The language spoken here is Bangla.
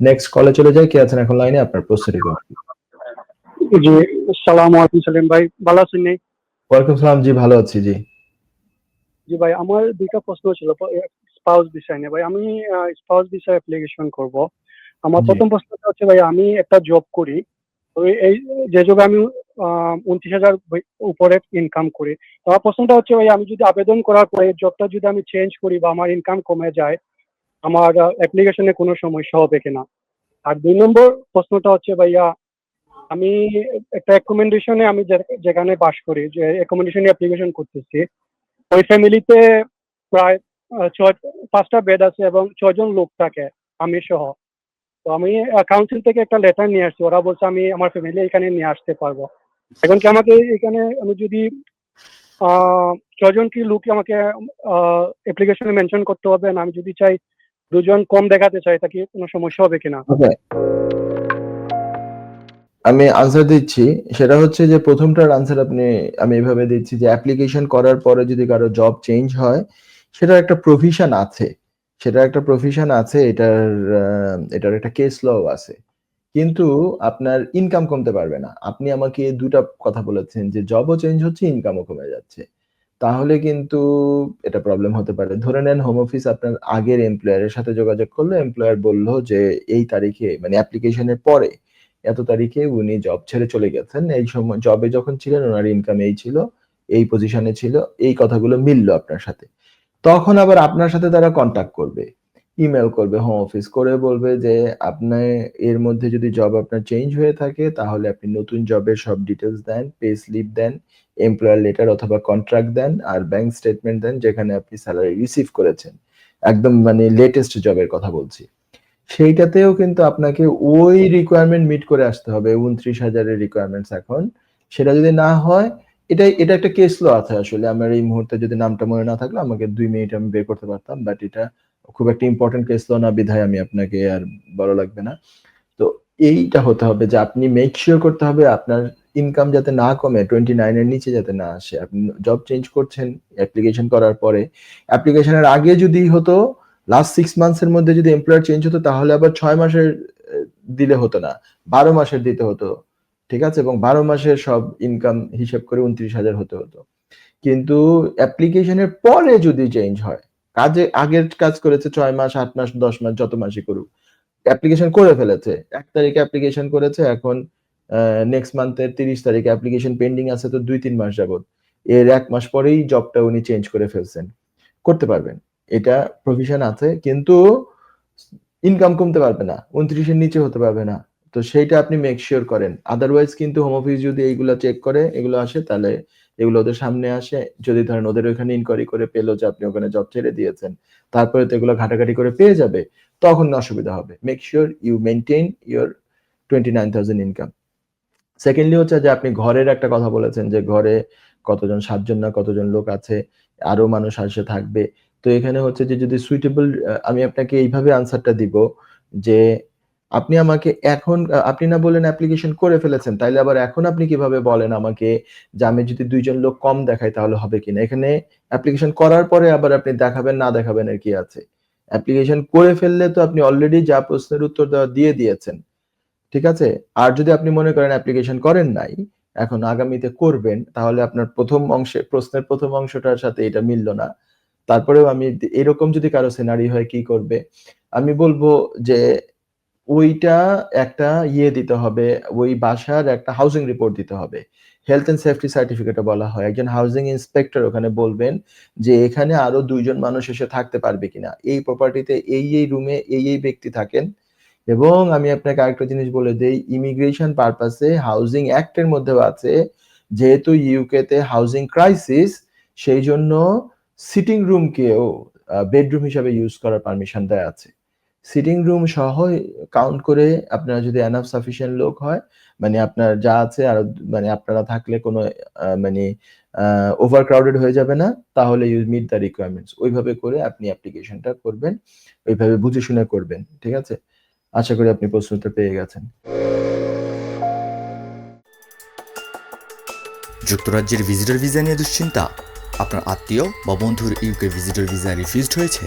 নেক্সট কলে চলে যাই। কে আছেন এখন লাইনে আপনার প্রস্তুতি করুন। জি সালাম আলাইকুম সালিম ভাই। ভালো আছেন নি? ওয়ালাইকুম সালাম জি ভালো আছি জি। জি ভাই আমার দুইটা প্রশ্ন ছিল। স্পাউস বিষয় নিয়ে। ভাই আমি স্পাউস বিষয়ে অ্যাপ্লিকেশন করব। আমার প্রথম প্রশ্নটা হচ্ছে ভাই আমি একটা জব করি। এই যে জবে আমি উনত্রিশ হাজার উপরে ইনকাম করি। আমার প্রশ্নটা হচ্ছে ভাই আমি যদি আবেদন করার পরে জবটা যদি আমি চেঞ্জ করি বা আমার ইনকাম কমে যায় আমার অ্যাপ্লিকেশনে কোনো সমস্যা হবে কিনা। আর দুই নম্বর প্রশ্নটা হচ্ছে, ভাইয়া, আমি একটা রেকমেন্ডেশনে আমি যেখানে বাস করি, যে রেকমেন্ডেশনে অ্যাপ্লিকেশন করতেছি, ওই ফ্যামিলিতে প্রায় ছয়, পাঁচটা বেড আছে এবং ছয়জন লোক থাকে, আমি সহ। তো আমি কাউন্সিল থেকে একটা লেটার নিয়ে আসছি, ওরা বলছে, আমি আমার ফ্যামিলি এখানে নিয়ে আসতে পারব। এখন কি আমাকে এখানে, আমি যদি ছয়জন কি লোক আমাকে অ্যাপ্লিকেশনে মেনশন করতে হবে? না, আমি যদি চাই দুজন কম দেখাতে চাই তা কি কোনো সমস্যা হবে কিনা? আমি আনসার দিচ্ছি। সেটা হচ্ছে যে, প্রথমটার আনসার আপনি, আমি এভাবে দিচ্ছি যে অ্যাপ্লিকেশন করার পরে যদি কারও জব চেঞ্জ হয়, সেটার একটা প্রভিশন আছে। সেটা একটা প্রভিশন আছে, এটার এটার একটা কেস ল আছে। কিন্তু আপনার ইনকাম কমতে পারবে না। আপনি আমাকে দুটা কথা বলেছেন যে জবও চেঞ্জ হচ্ছে ইনকামও কমে যাচ্ছে। তাহলে কিন্তু এটা প্রবলেম হতে পারে। ধরে নেন হোম অফিস আপনার আগের এমপ্লয়ারের সাথে যোগাযোগ করল এমপ্লয়ার বলল যে এই তারিখে মানে অ্যাপ্লিকেশনের পরে, এত তারিখে উনি জব ছেড়ে চলে গেছেন। এই সময় জবে যখন ছিলেন, ওনার ইনকাম এই ছিল, এই পজিশনে ছিল, এই কথাগুলো মিললো আপনার সাথে। তখন আবার আপনার সাথে তারা কন্ট্যাক্ট করবে। ইমেল করবে হোম অফিস করে বলবে যে, আপনার এর মধ্যে যদি জব আপনার চেঞ্জ হয়ে থাকে, তাহলে আপনি নতুন জবের সব ডিটেলস দেন পে স্লিপ দেন এমপ্লয়ার লেটার অথবা কন্ট্রাক্ট দেন আর ব্যাংক স্টেটমেন্ট দেন যেখানে আপনি স্যালারি রিসিভ করেছেন। একদম মানে লেটেস্ট জবের কথা বলছি। সেইটাতেও কিন্তু আপনাকে ওই রিকোয়ারমেন্ট মিট করে আসতে হবে উনত্রিশ হাজারের রিকোয়ারমেন্টস এখন। সেটা যদি না হয়, এটা এটা একটা কেস ল আছে আসলে। আমার এই মুহূর্তে যদি নামটা মনে না থাকলে, আমাকে দুই মিনিট আমি বের করতে পারতাম বাট এটা খুব একটা ইম্পর্টেন্ট কেস ল না, বিধায় আমি আপনাকে আর বড় লাগবে না। তো এইটা হতে হবে যে আপনি মেক শিওর করতে হবে আপনার ইনকাম যাতে না কমে টোয়েন্টি নাইনের নিচে যাতে না আসে। আপনি জব চেঞ্জ করছেন অ্যাপ্লিকেশন করার পরে অ্যাপ্লিকেশনের আগে যদি হতো লাস্ট সিক্স মান্থস এর মধ্যে যদি এমপ্লয়ার চেঞ্জ হতো, তাহলে আবার ছয় মাসের দিলে হতো না। বারো মাসের দিতে হতো, ঠিক আছে? এবং বারো মাসের সব ইনকাম হিসেব করে উনত্রিশ হাজার হতে হতো। কিন্তু অ্যাপ্লিকেশনের পরে যদি চেঞ্জ হয় কাজে আগের কাজ করেছে ছয় মাস, আট মাস, দশ মাস যত মাসই করুক। অ্যাপ্লিকেশন করে ফেলেছে। এক তারিখে অ্যাপ্লিকেশন করেছে, এখন নেক্সট মান্থের তিরিশ তারিখে অ্যাপ্লিকেশন পেন্ডিং আছে তো দুই তিন মাস যাবত এর এক মাস পরেই জবটা উনি চেঞ্জ করে ফেলছেন। করতে পারবেন। এটা প্রভিশন আছে, কিন্তু ইনকাম কমতে পারবে না, উনত্রিশের নিচে হতে পারবে না। তো সেইটা আপনি মেক শিওর করেন। আদারওয়াইজ কিন্তু হোম অফিস যদি এইগুলো চেক করে, এগুলো আসে, তাহলে এগুলো ওদের সামনে আসে। যদি ধরেন ওদের ওখানে ইনকোয়ারি করে পেল যে আপনি ওখানে জব ছেড়ে দিয়েছেন, তারপরে তো এগুলো ঘাটাঘাটি করে পেয়ে যাবে, তখন অসুবিধা হবে। Make sure you maintain your twenty nine thousand income secondly হচ্ছে যে আপনি ঘরের একটা কথা বলেছেন যে ঘরে কতজন, সাতজন না কতজন লোক আছে আরও মানুষ আসে, থাকবে। তো এখানে হচ্ছে যে যদি সুইটেবল আমি আপনাকে এইভাবে আনসারটা দিব যে আপনি আমাকে এখন আপনি না বলেন অ্যাপ্লিকেশন করে ফেলেছেন, তাইলে আবার এখন আপনি কীভাবে বলেন আমাকে যে আমি যদি দুইজন লোক কম দেখাই তাহলে হবে কিনা? এখানে অ্যাপ্লিকেশন করার পরে আবার আপনি দেখাবেন, না দেখাবেন এর কি আছে? অ্যাপ্লিকেশন করে ফেললে তো আপনি অলরেডি যা প্রশ্নের উত্তর দেওয়া, দিয়ে দিয়েছেন, ঠিক আছে? আর যদি আপনি মনে করেন অ্যাপ্লিকেশন করেন নাই, এখন আগামীতে করবেন, তাহলে আপনার প্রথম অংশে, প্রশ্নের প্রথম অংশটার সাথে এটা মিললো না। তারপরেও আমি এরকম যদি কারও সিনারি হয়, কি করবে? আমি বলব যে ওইটা একটা ইয়ে দিতে হবে, ওই বাসার একটা হাউজিং রিপোর্ট দিতে হবে। হেলথ এন্ড সেফটি সার্টিফিকেটে বলা হয়। একজন হাউজিং ইন্সপেক্টর ওখানে বলবেন যে, এখানে আরও দুইজন মানুষ এসে থাকতে পারবে কিনা? এই প্রপার্টিতে এই এই রুমে এই এই ব্যক্তি থাকেন। এবং আমি আপনাকে আরেকটা জিনিস বলে দেই ইমিগ্রেশন পারপাসে হাউজিং অ্যাক্টের মধ্যেও আছে, যেহেতু ইউকে তে হাউজিং ক্রাইসিস সেই জন্য সিটিং রুমকেও বেডরুম হিসাবে ইউজ করার পারমিশন দেওয়া আছে। সিটিং রুম সহ কাউন্ট করে আপনারা যদি এনাফ সাফিসিয়েন্ট লোক হয় মানে আপনার যা আছে আর মানে আপনারা থাকলে কোনো মানে ওভার ক্রাউডেড হয়ে যাবে না, তাহলে ইউ মিট দ্য রিকোয়ারমেন্টস ওইভাবে করে আপনি অ্যাপ্লিকেশনটা করবেন, ওইভাবে বুঝে শুনে করবেন, ঠিক আছে? আশা করি আপনি প্রশ্নটা পেয়ে গেছেন। যুক্তরাজ্যের ভিজিটর ভিসা নিয়ে দুশ্চিন্তা? আপনার আত্মীয় বা বন্ধুর ইউকে ভিজিটর ভিসা রিফিউজড হয়েছে?